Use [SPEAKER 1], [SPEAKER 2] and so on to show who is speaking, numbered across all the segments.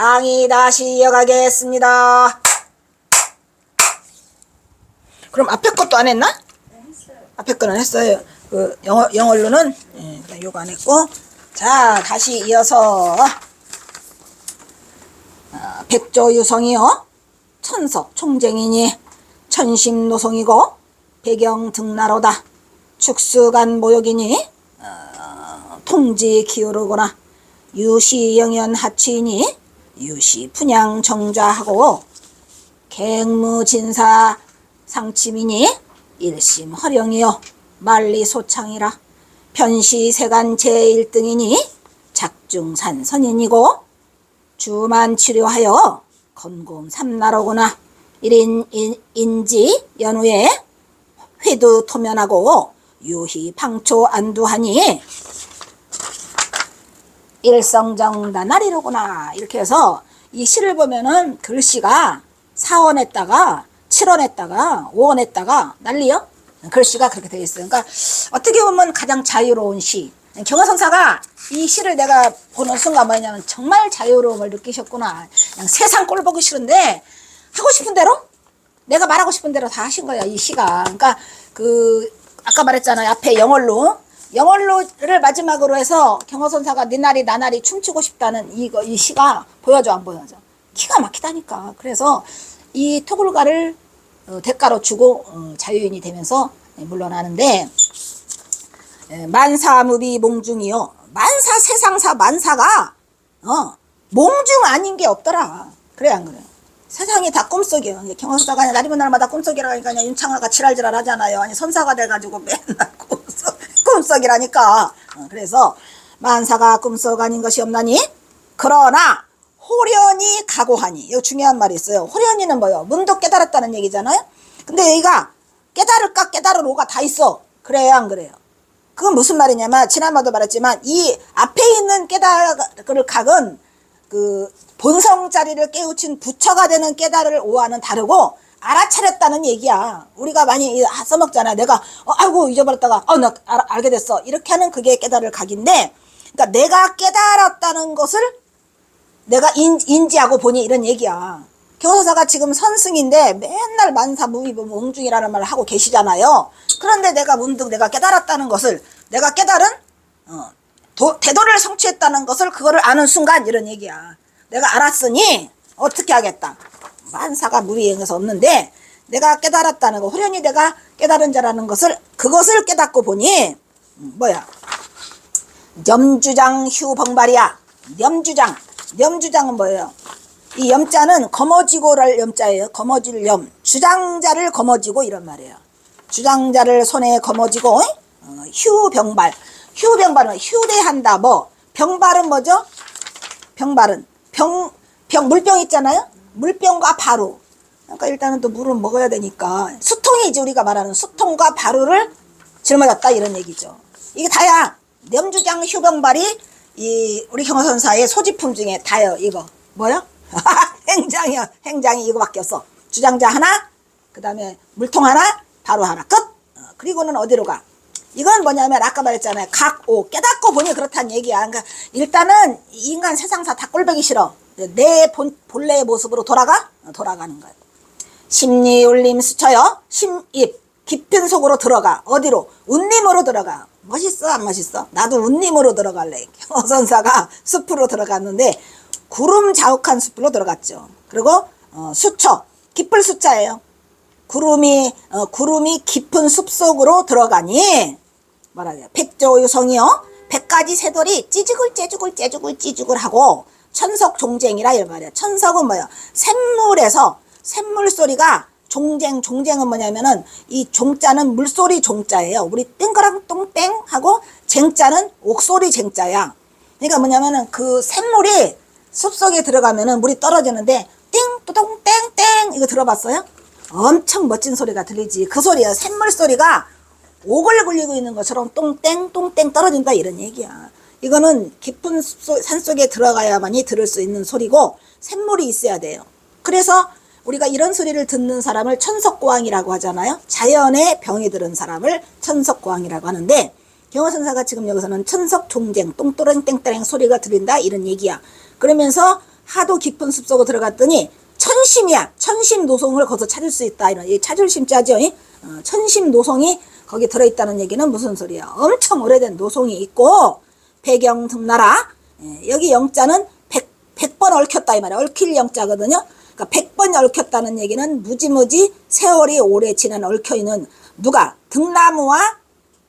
[SPEAKER 1] 강의 다시 이어가겠습니다. 그럼 앞에 것도 안 했나? 앞에 거는 했어요. 그 영어 영어로는 예, 요거 안 했고. 자 다시 이어서. 아, 백조유성이요. 천석 총쟁이니. 천심노성이고. 배경 등나로다. 축수간 모욕이니. 어, 통지 기울으거나. 유시영연 하치이니 유시 분양 정자하고 갱무진사 상침이니 일심 허령이요 만리 소창이라 편시 세간 제1등이니 작중산 선인이고 주만 치료하여 건공 삼나로구나. 일인 인- 인지 연후에 회두 토면하고 유희 방초 안두하니 일성정단날이로구나. 이렇게 해서 이 시를 보면은 글씨가 4원했다가 7원했다가 5원했다가 난리요? 글씨가 그렇게 되어 있어요. 그러니까 어떻게 보면 가장 자유로운 시. 경화선사가 이 시를 내가 보는 순간 뭐냐면 정말 자유로움을 느끼셨구나. 그냥 세상 꼴 보기 싫은데 하고 싶은 대로? 내가 말하고 싶은 대로 다 하신 거야 이 시가. 그러니까 그 아까 말했잖아요 앞에 영월로 영월로를 마지막으로 해서 경호선사가 니날이 나날이 춤추고 싶다는 이거 이 시가 보여줘 안 보여줘? 기가 막히다니까. 그래서 이 토굴가를 어, 대가로 주고 어, 자유인이 되면서 예, 물러나는데 예, 만사무비 몽중이요. 만사 세상사 만사가 어 몽중 아닌 게 없더라. 그래 안 그래? 세상이 다 꿈속이에요. 아니라 날이면 날마다 꿈속이라 하니까 그냥 윤창아가 지랄지랄 하잖아요. 아니 선사가 돼가지고 맨날 꿈속, 꿈속이라니까. 어, 그래서 만사가 꿈속 아닌 것이 없나니 그러나 호련히 각오하니 이거 중요한 말이 있어요. 호련히는 뭐요? 문도 깨달았다는 얘기잖아요. 근데 여기가 깨달을까 깨달으로가 다 있어. 그래요 안 그래요? 그건 무슨 말이냐면 지난번도 말했지만 이 앞에 있는 깨달을 각은 그 본성 자리를 깨우친 부처가 되는 깨달을 오와는 다르고 알아차렸다는 얘기야. 우리가 많이 이- 아, 써먹잖아. 내가 어, 아이고 잊어버렸다가 어 나 알게 됐어. 이렇게 하는 그게 깨달을 각인데, 그러니까 내가 깨달았다는 것을 내가 인, 인지하고 보니 이런 얘기야. 교사사가 지금 선승인데 맨날 만사 무위부 몽중이라는 말을 하고 계시잖아요. 그런데 내가 문득 내가 깨달았다는 것을 내가 깨달은 어, 도, 대도를 성취했다는 것을 그거를 아는 순간 이런 얘기야. 내가 알았으니 어떻게 하겠다. 만사가 무리행에서 없는데 내가 깨달았다는 거, 호련히 내가 깨달은 자라는 것을 그것을 깨닫고 보니 음, 뭐야? 염주장 휴벙발이야. 염주장. 염주장은 뭐예요? 이 염자는 거머쥐고를 염자예요. 거머쥘 염. 주장자를 거머쥐고 이런 말이에요. 주장자를 손에 거머쥐고 어, 휴병발. 휴병발은 휴대한다. 뭐 병발은 뭐죠? 병발은 병, 병 물병 있잖아요. 물병과 바루. 그러니까 일단은 또 물은 먹어야 되니까 수통이지 우리가 말하는 수통과 바루를 짊어졌다 이런 얘기죠. 이게 다야. 염주장 휴병발이 이 우리 경호선사의 소지품 중에 다요. 이거 뭐요? 행장이요. 행장이 이거밖에 없어. 주장자 하나, 그 다음에 물통 하나, 바로 하나 끝. 어, 그리고는 어디로 가? 이건 뭐냐면 아까 말했잖아요. 각오 깨닫고 보니 그렇다는 얘기야. 그러니까 일단은 이 인간 세상사 다 꼴보기 싫어. 내 본, 본래의 모습으로 돌아가 어, 돌아가는 거야. 심리 울림 스쳐요. 심입 깊은 속으로 들어가. 어디로? 운림으로 들어가. 멋있어 안 멋있어? 나도 운림으로 들어갈래. 경호선사가 숲으로 들어갔는데 구름 자욱한 숲으로 들어갔죠. 그리고 어, 수처 깊을 수자예요. 구름이 어, 구름이 깊은 숲 속으로 들어가니 뭐라 그래요? 백조유성이요. 백가지 새돌이 찌죽을 째죽을 째죽을 찌죽을 하고 천석 종쟁이라 이 말이야. 천석은 뭐야? 샘물에서 샘물 소리가 종쟁 종쟁은 뭐냐면은 이 종자는 물소리 종자예요. 우리 땡그랑 똥땡 하고 쟁자는 옥소리 쟁자야. 그러니까 뭐냐면은 그 샘물이 숲속에 들어가면은 물이 떨어지는데 띵 또동 땡 땡 이거 들어봤어요? 엄청 멋진 소리가 들리지. 그 소리야. 샘물 소리가 옥을 굴리고 있는 것처럼 똥땡 똥땡 떨어진다 이런 얘기야. 이거는 깊은 숲속, 산속에 들어가야만이 들을 수 있는 소리고 샘물이 있어야 돼요. 그래서 우리가 이런 소리를 듣는 사람을 천석고왕이라고 하잖아요. 자연의 병이 들은 사람을 천석고왕이라고 하는데 경호선사가 지금 여기서는 천석 종쟁 똥또랭 땡땡 소리가 들린다 이런 얘기야. 그러면서 하도 깊은 숲속으로 들어갔더니 천심이야. 천심 노송을 거기서 찾을 수 있다. 이런 이 찾을 심자죠. 이? 어, 천심 노송이 거기 들어있다는 얘기는 무슨 소리야? 엄청 오래된 노송이 있고 배경 등나라 예, 여기 영자는 백, 백번 얽혔다 이 말이야. 얽힐 영자거든요. 그러니까 백번 얽혔다는 얘기는 무지무지 세월이 오래 지난 얽혀있는 누가 등나무와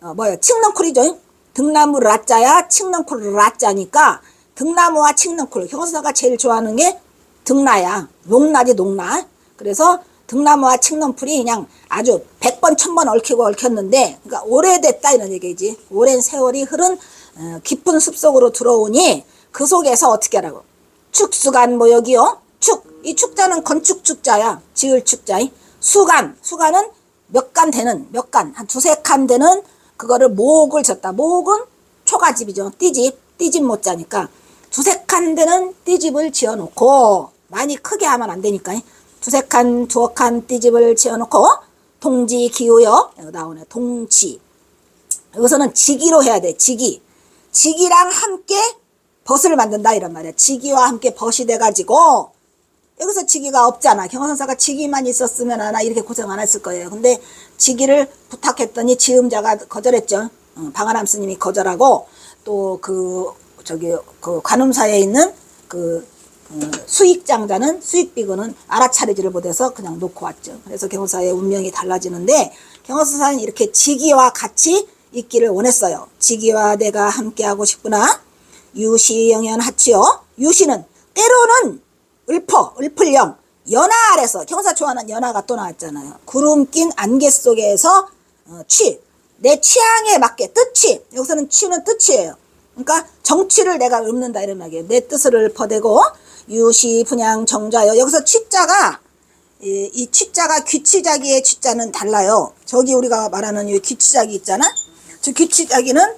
[SPEAKER 1] 어, 뭐야 칡넝쿨이죠. 등나무 라자야 칡넝쿨 라자니까 등나무와 칡넝쿨 형사가 제일 좋아하는 게 등나야 농나지 농나. 그래서 등나무와 칡넝쿨이 그냥 아주 백번 천번 얽히고 얽혔는데 그러니까 오래됐다 이런 얘기지. 오랜 세월이 흐른 어, 깊은 숲속으로 들어오니 그 속에서 어떻게 하라고 축수간 모욕이요. 축. 이 축자는 건축 축자야. 지을 축자. 수간. 수간은 몇 간 되는, 몇 간, 한 두세 칸 되는 그거를 목을 졌다. 목은 초가집이죠. 띠집. 띠집 못 자니까. 두세 칸 되는 띠집을 지어 놓고, 많이 크게 하면 안 되니까. 두세 칸, 두어 칸 띠집을 지어 놓고, 동지 기우요. 여기 나오네. 동지. 여기서는 지기로 해야 돼. 지기. 지기랑 함께 벗을 만든다 이런 말이야. 지기와 함께 벗이 돼가지고 여기서 지기가 없잖아. 경호선사가 지기만 있었으면 아나 이렇게 고생 안 했을 거예요. 근데 지기를 부탁했더니 지음자가 거절했죠. 어, 방아람 스님이 거절하고 또 그 저기 그 관음사에 있는 그 어, 수익장자는 수익비거는 알아차리지를 못해서 그냥 놓고 왔죠. 그래서 경호사의 운명이 달라지는데 경호사는 이렇게 지기와 같이 있기를 원했어요. 지기와 내가 함께하고 싶구나. 유시 영연 하치요. 유시는 때로는 읊어, 읊을령, 연하 아래서, 경사 좋아하는 연하가 또 나왔잖아요. 구름 낀 안개 속에서 어, 취, 내 취향에 맞게 뜻취, 여기서는 취는 뜻이에요. 그러니까 정취를 내가 읊는다 이런 말이에요. 내 뜻을 읊어대고 유시 분양 정자요. 여기서 취자가 이, 이 취자가 귀치자기의 취자는 달라요. 저기 우리가 말하는 이 귀치자기 있잖아. 저 귀치자기는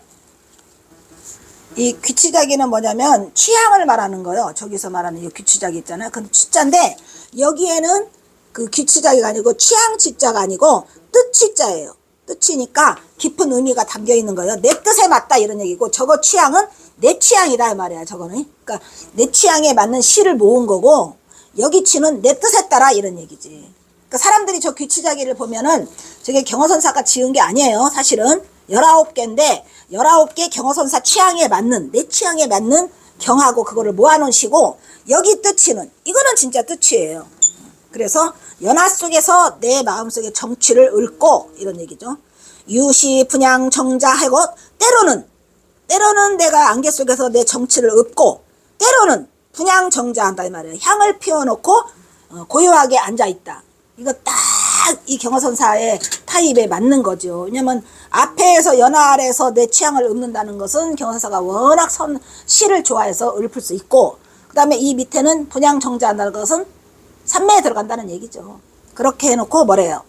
[SPEAKER 1] 이 귀치자기는 뭐냐면 취향을 말하는 거요. 저기서 말하는 이 귀치자기 있잖아요. 그 취자인데 여기에는 그 귀치자기가 아니고 취향 취자가 아니고 뜻취자예요. 뜻이니까 깊은 의미가 담겨 있는 거예요. 내 뜻에 맞다 이런 얘기고 저거 취향은 내 취향이다 이 말이야. 저거는 그러니까 내 취향에 맞는 시를 모은 거고 여기 취는 내 뜻에 따라 이런 얘기지. 그러니까 사람들이 저 귀치자기를 보면은 저게 경호선사가 지은 게 아니에요. 사실은 열아홉 개인데 열아홉 개 경호선사 취향에 맞는 내 취향에 맞는 경하고 그거를 모아놓은 시고 여기 뜻이는 이거는 진짜 뜻이에요. 그래서 연화 속에서 내 마음속의 정취를 읊고 이런 얘기죠. 유시 분양 정자하고 때로는 때로는 내가 안개 속에서 내 정치를 읊고 때로는 분양 정자한다 이 말이에요. 향을 피워놓고 어, 고요하게 앉아 있다. 이거 딱 이 경허선사의 타입에 맞는 거죠. 왜냐면 앞에서 연화 아래에서 내 취향을 읊는다는 것은 경허선사가 워낙 선 시를 좋아해서 읊을 수 있고 그 다음에 이 밑에는 분양 정자한다는 것은 산매에 들어간다는 얘기죠. 그렇게 해놓고 뭐래요?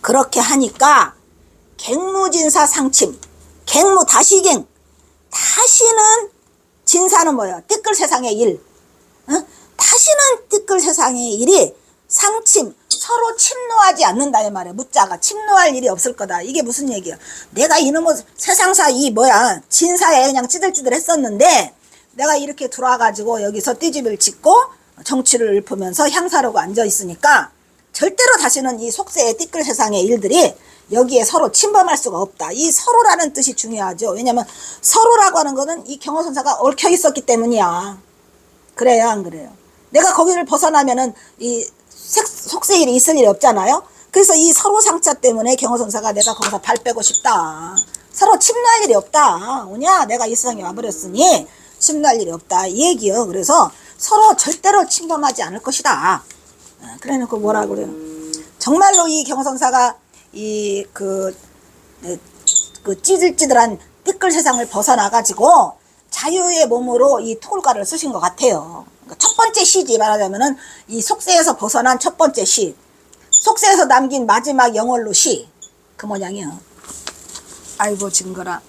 [SPEAKER 1] 그렇게 하니까 갱무진사 상침 갱무 다시갱 다시는 진사는 뭐야? 띠끌 세상의 일. 어? 다시는 띠끌 세상의 일이 상침 서로 침노하지 않는다 이 말이야. 무자가 침노할 일이 없을 거다. 이게 무슨 얘기야? 내가 이놈의 세상사 이 뭐야 진사에 그냥 찌들찌들 했었는데 내가 이렇게 들어와가지고 여기서 띠집을 짓고 정치를 읊으면서 향사로고 앉아 있으니까 절대로 다시는 이 속세의 띠끌 세상의 일들이 여기에 서로 침범할 수가 없다. 이 서로라는 뜻이 중요하죠. 왜냐면 서로라고 하는 거는 이 경호선사가 얽혀 있었기 때문이야. 그래요, 안 그래요? 내가 거기를 벗어나면은 이 색- 속세 일이 있을 일이 없잖아요. 그래서 이 서로 상처 때문에 경호 선사가 내가 거기서 발 빼고 싶다. 서로 침노할 일이 없다. 오냐? 내가 이 세상에 와버렸으니 침노할 일이 없다. 이 얘기요. 그래서 서로 절대로 침범하지 않을 것이다. 어, 그래 놓고 뭐라 그래요? 정말로 이 경선사가 이그 그 찌들찌들한 띠끌 세상을 벗어나가지고 자유의 몸으로 이 토굴가를 쓰신 것 같아요. 그러니까 첫 번째 시지 말하자면은 이 속세에서 벗어난 첫 번째 시, 속세에서 남긴 마지막 영월로 시, 그 모양이요. 아이고 증거라.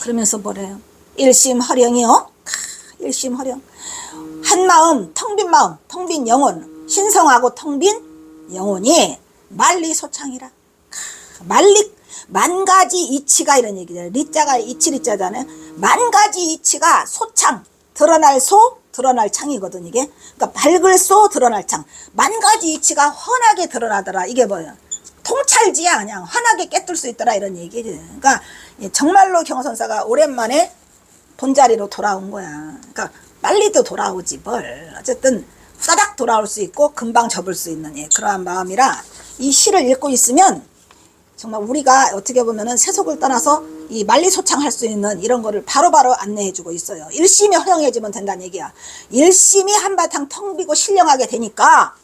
[SPEAKER 1] 그러면서 뭐래요? 일심 허령이요. 캬, 일심 허령. 한 마음, 텅 빈 마음, 텅 빈 영혼, 신성하고 텅 빈 영혼이 만리 소창이라. 캬, 만리 만 가지 이치가 이런 얘기잖아요. 리자가 이치 리자잖아요. 만 가지 이치가 소창 드러날 소, 드러날 창이거든 이게. 그러니까 밝을 소, 드러날 창. 만 가지 이치가 환하게 드러나더라. 이게 뭐야? 통찰지야 그냥 환하게 깨뚫을 수 있더라 이런 얘기지. 그러니까 정말로 경선사가 오랜만에 본자리로 돌아온 거야. 그러니까 빨리도 돌아오지 뭘. 어쨌든 후다닥 돌아올 수 있고 금방 접을 수 있는 예, 그러한 마음이라 이 시를 읽고 있으면 정말 우리가 어떻게 보면은 세속을 떠나서 이 만리소창할 수 있는 이런 거를 바로바로 안내해주고 있어요. 일심이 허용해지면 된다는 얘기야. 일심이 한바탕 텅 비고 신령하게 되니까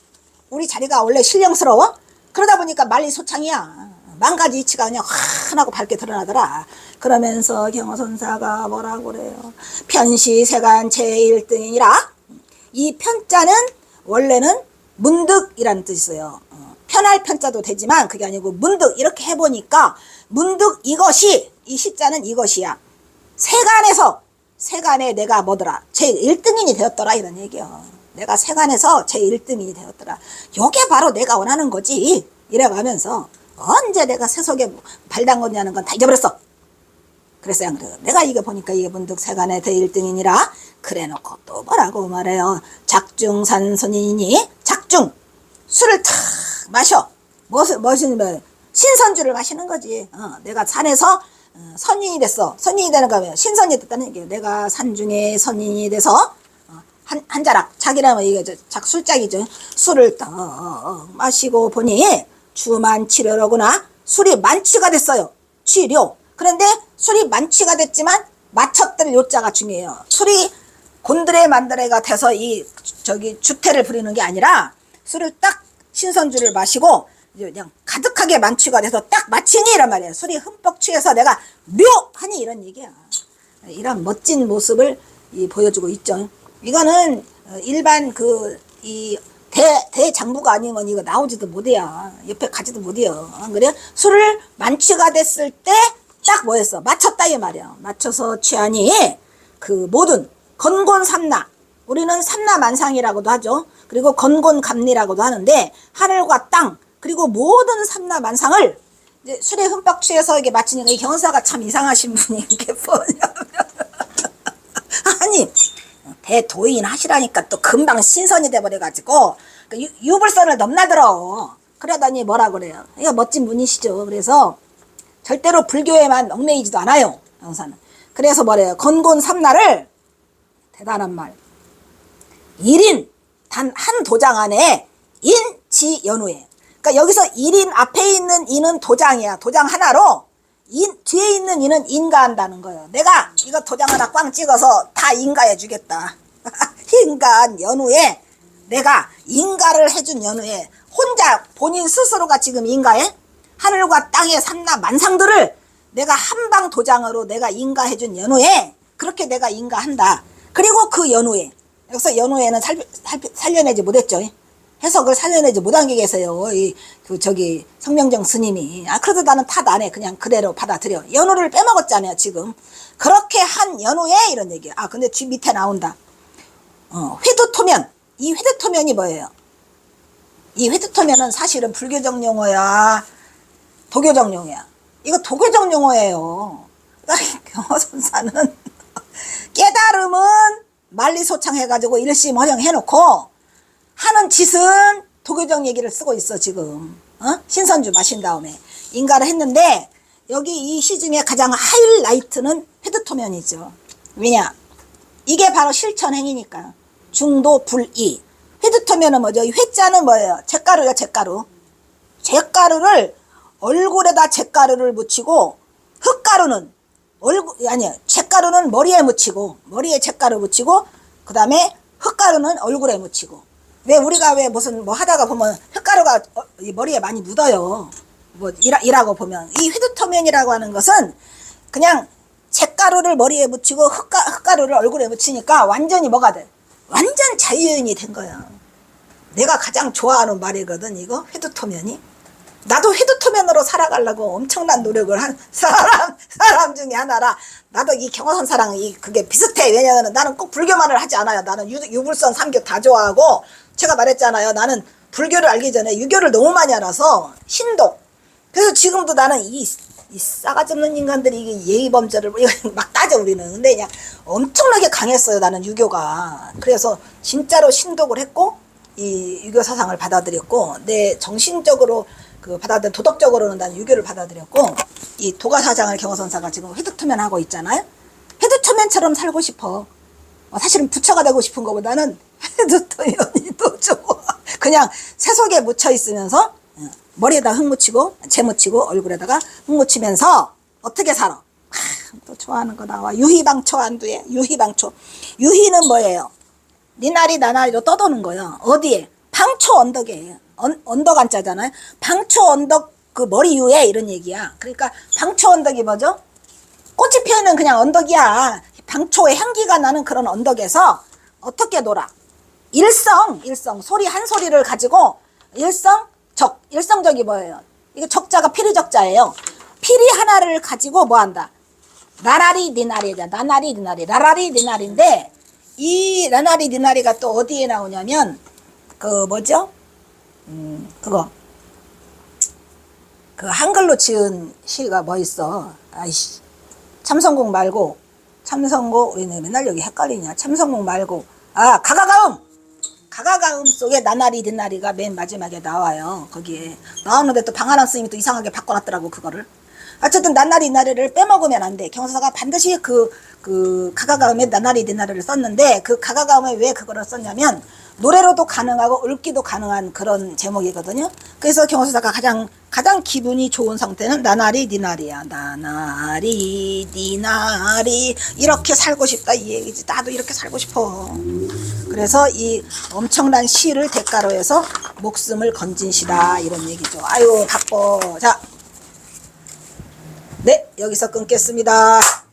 [SPEAKER 1] 우리 자리가 원래 신령스러워? 그러다 보니까 만리소창이야. 만 가지 이치가 그냥 환하고 밝게 드러나더라. 그러면서 경호선사가 뭐라고 그래요? 편시세간 제1등이니라. 이 편자는 원래는 문득이라는 뜻이 있어요. 어, 편할 편자도 되지만 그게 아니고 문득 이렇게 해보니까 문득 이것이 이 시자는 이것이야. 세간에서 세간에 내가 뭐더라 제 1등인이 되었더라 이런 얘기요. 내가 세간에서 제 1등인이 되었더라. 요게 바로 내가 원하는 거지. 이래가면서 언제 내가 세속에 발담궜냐는 건 다 잊어버렸어. 그랬어요. 안 그래요? 내가 이거 보니까 이게 문득 세간의 대1등이니라 그래 놓고 또 뭐라고 말해요. 작중산선인이니 작중 술을 탁 마셔. 무엇을 무엇인 뭐 신선주를 마시는 거지. 어, 내가 산에서 어, 선인이 됐어. 선인이 되는 거면 신선이 됐다는 얘기예요. 내가 산 중에 선인이 돼서 어, 한, 한 자락 자기라면 이게 저 작술짝이죠. 술을 딱 마시고 보니 주만 치료로구나. 술이 만취가 됐어요. 치료. 그런데 술이 만취가 됐지만 맞췄들 요자가 중요해요. 술이 곤드레 만드레가 돼서 이 저기 주태를 부리는 게 아니라 술을 딱 신선주를 마시고 이제 그냥 가득하게 만취가 돼서 딱 마치니 이란 말이에요. 술이 흠뻑 취해서 내가 묘하니 이런 얘기야. 이런 멋진 모습을 이 보여주고 있죠. 이거는 어, 일반 그 이 대, 대장부가 아니면 이거 나오지도 못해요. 옆에 가지도 못해요. 안 그래? 술을 만취가 됐을 때 딱 뭐였어? 맞췄다 이 말이야. 맞춰서 취하니 그 모든 건곤삼나 우리는 삼나만상이라고도 하죠. 그리고 건곤감리라고도 하는데 하늘과 땅 그리고 모든 삼나만상을 이제 술에 흠뻑 취해서 이게 마치니까 이 경사가 참 이상하신 분이 이게 뭐냐면. 아니 대도인 하시라니까 또 금방 신선이 돼버려가지고 그 유- 유불선을 넘나들어. 그러더니 뭐라 그래요? 이거 멋진 분이시죠. 그래서 절대로 불교에만 얽매이지도 않아요 영사는. 그래서 뭐래요? 건곤 삼나를 대단한 말 1인 단 한 도장 안에 인 지 연후에 그러니까 여기서 1인 앞에 있는 인은 도장이야. 도장 하나로 인 뒤에 있는 인은 인가한다는 거예요. 내가 이거 도장 하나 꽝 찍어서 다 인가해 주겠다. 인가한 연후에 내가 인가를 해준 연후에 혼자 본인 스스로가 지금 인가해? 하늘과 땅의 삼나 만상들을 내가 한방 도장으로 내가 인가해준 연후에 그렇게 내가 인가한다. 그리고 그 연후에 여기서 연후에는 살, 살, 살려내지 못했죠. 해석을 살려내지 못한 게 계세요. 이, 그, 저기, 성명정 스님이. 아, 그래도 나는 탓 안 해. 그냥 그대로 받아들여. 연후를 빼먹었잖아요, 지금. 그렇게 한 연후에 이런 얘기야. 아, 근데 뒤 밑에 나온다. 어, 회두토면. 이 회두토면이 뭐예요? 이 회두토면은 사실은 불교적 용어야. 도교적 용어야. 이거 도교적 용어예요. 그러니까 경호선사는 깨달음은 만리소창해가지고 일심 허용해놓고 하는 짓은 도교적 얘기를 쓰고 있어 지금. 어? 신선주 마신 다음에 인가를 했는데 여기 이 시 중에 가장 하이라이트는 헤드토면이죠. 왜냐? 이게 바로 실천 행위니까. 중도 불이. 헤드토면은 뭐죠? 이 회자는 뭐예요? 잿가루야 잿가루. 잿가루를 얼굴에다 잿가루를 묻히고 흙가루는 얼굴 아니 잿가루는 머리에 묻히고 머리에 잿가루 묻히고 그 다음에 흙가루는 얼굴에 묻히고. 왜 우리가 왜 무슨 뭐 하다가 보면 흙가루가 어, 이 머리에 많이 묻어요. 뭐 일하, 일하고 보면. 이 회두토면이라고 하는 것은 그냥 잿가루를 머리에 묻히고 흙가, 흙가루를 얼굴에 묻히니까 완전히 뭐가 돼? 완전 자유인이 된 거야. 내가 가장 좋아하는 말이거든 이거? 회두토면이 나도 회두토면으로 살아가려고 엄청난 노력을 한 사람 사람 중에 하나라. 나도 이 경화선 사랑 이 그게 비슷해. 왜냐면 나는 꼭 불교만을 하지 않아요. 나는 유, 유불선 삼교 다 좋아하고 제가 말했잖아요. 나는 불교를 알기 전에 유교를 너무 많이 알아서 신독 그래서 지금도 나는 이 이 싸가지 없는 인간들이 이게 예의 범죄를 이거 막 따져 우리는. 근데 그냥 엄청나게 강했어요 나는 유교가. 그래서 진짜로 신독을 했고 이 유교 사상을 받아들였고 내 정신적으로 그 받아들 도덕적으로는 나는 유교를 받아들였고 이 도가 사장을 경호선사가 지금 회두토면하고 있잖아요? 회두토면처럼 살고 싶어. 어, 사실은 부처가 되고 싶은 것보다는 회두토면이 더 좋아. 그냥 세속에 묻혀 있으면서 어, 머리에다 흙 묻히고 재 묻히고 얼굴에다가 흙 묻히면서 어떻게 살아? 아, 또 좋아하는 거 나와. 유희방초 안두에 유희방초. 유희는 뭐예요? 니나리 나나리로 떠도는 거예요. 어디에? 방초 언덕에 언, 언덕 안자잖아요 방초 언덕 그 머리 위에 이런 얘기야 그러니까 방초 언덕이 뭐죠 꽃이 피어있는 그냥 언덕이야. 방초의 향기가 나는 그런 언덕에서 어떻게 놀아? 일성, 일성, 소리 한 소리를 가지고 일성, 적, 일성적이 뭐예요? 이게 적자가 피리 적자예요. 피리 하나를 가지고 뭐 한다? 나라리 니나리자, 나나리 니나리, 라라리 니나리인데 이 나나리 니나리가 또 어디에 나오냐면 그 뭐죠? 음, 그거. 그 한글로 지은 시가 뭐 있어? 아이씨. 참성국 말고 참성국 왜 맨날 여기 헷갈리냐? 참성국 말고. 아 가가가음! 가가가음 속에 나나리 드나리가 맨 마지막에 나와요 거기에. 나오는데 또 방아람 스님이 또 이상하게 바꿔놨더라고 그거를. 어쨌든 나나리 나리를 빼먹으면 안 돼. 경사가 반드시 그, 그 가가가음에 나나리 드나리를 썼는데 그 가가가음에 왜 그거를 썼냐면 노래로도 가능하고 읊기도 가능한 그런 제목이거든요. 그래서 경호사가 가장 가장 기분이 좋은 상태는 나나리 니나리야. 나나리 니나리 이렇게 살고 싶다 이 얘기지. 나도 이렇게 살고 싶어. 그래서 이 엄청난 시를 대가로 해서 목숨을 건진 시다 이런 얘기죠. 아유 바빠. 자, 네 여기서 끊겠습니다.